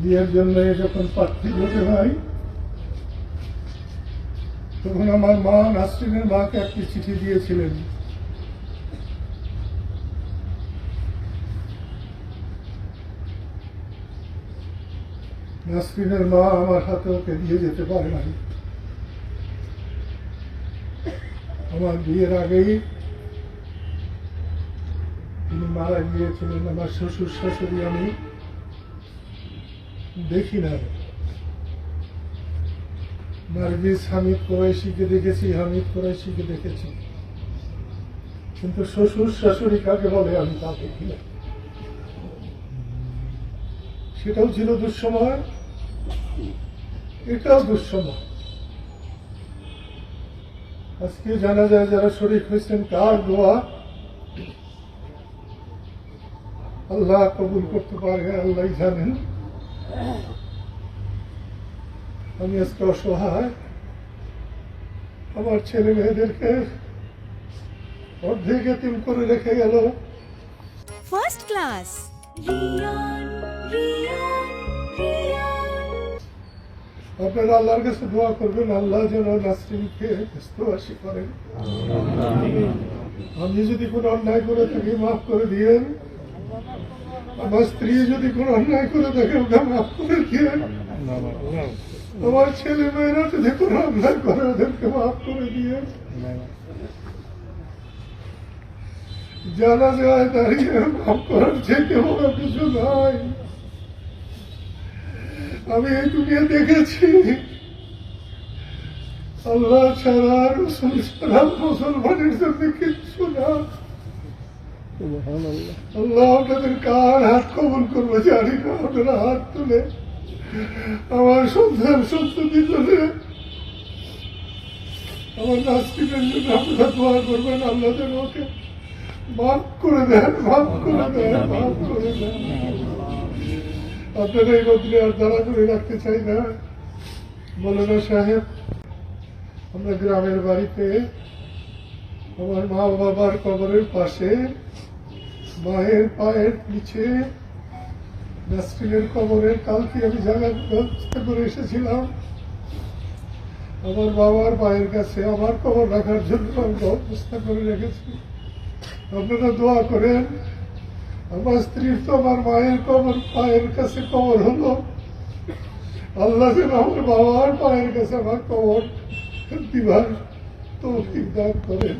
বিয়ের জন্য যখন প্রার্থী হতে হয়, তখন আমার মা নাসরিনের মাকে একটি চিঠি দিয়েছিলেন। নাসরিনের মা আমার হাতে ওকে দিয়ে যেতে পারে নাই। আমার বিয়ের আগেই তিনি মারা গিয়েছিলেন। আমার শ্বশুর শাশুড়ি আমি দেখি না। নার্গিস হামিদ কোরাইশিকে দেখেছি, হামিদ কোরাইশিকে দেখেছি। কিন্তু শ্বশুর শাশুড়ি কাকে বলে আমি তা দেখি না। সেটাও ছিল দুঃসময়, এটাও দুঃসময়। আজকে জানা যায় যারা শরীর হয়েছেন, কার দোয়া? আল্লাহ কবুল করতে পারে, আল্লাহ জানেন। আমি আজকে অসহায়। আমার ছেলে মেয়েদেরকে অর্ধেক এতিম করে রেখে গেল। First class Riyon Riyon Riyon. আপনারা আল্লাহর কাছে দোয়া করবেন আল্লাহ যেন নাসরিনকে ব্যস্তবাসী করেন। আমি যদি কোনো অন্যায় করে থাকি মাফ করে দিয়েন। আমার স্ত্রী যদি কোনো অন্যায় করে থাকে ওটা মাফ করে দিয়েন আমার ছেলে মেয়েরা যদি কোনো অন্যায় করে, ওদেরকে মাফ করে দিয়েন জানা যায় দাঁড়িয়ে মাফ করার থেকে বড় কিছু নয় আমি এই দুনিয়া দেখেছি। আল্লাহ ছাড়া ছাড়া মুসলমানের জন্য কিচ্ছু না। আল্লাহ আপনাদের কার হাত আপনারা হাত তুলে। আমার আমার করবেন করে দেন করে করে দেন। আপনারা এই রোদ্রে আর দাঁড়া করে রাখতে চাই না। মৌলানা সাহেব, আমরা গ্রামের বাড়িতে আমার মা বাবার কবরের পাশে মায়ের পায়ের নিচে। নাসরিনের কবরের কালকে আমি জায়গার ব্যবস্থা করে এসেছিলাম। আমার বাবার পায়ের কাছে আমার কবর রাখার জন্য আমি ব্যবস্থা করে রেখেছি। আপনারা দোয়া করেন, আমার স্ত্রীর তো আমার মায়ের কবর, পায়ের কাছে কবর হলো। আল্লাহ যেন আমার বাবার পায়ের কাছে আমার কবর দিবার তৌফিক দান করেন।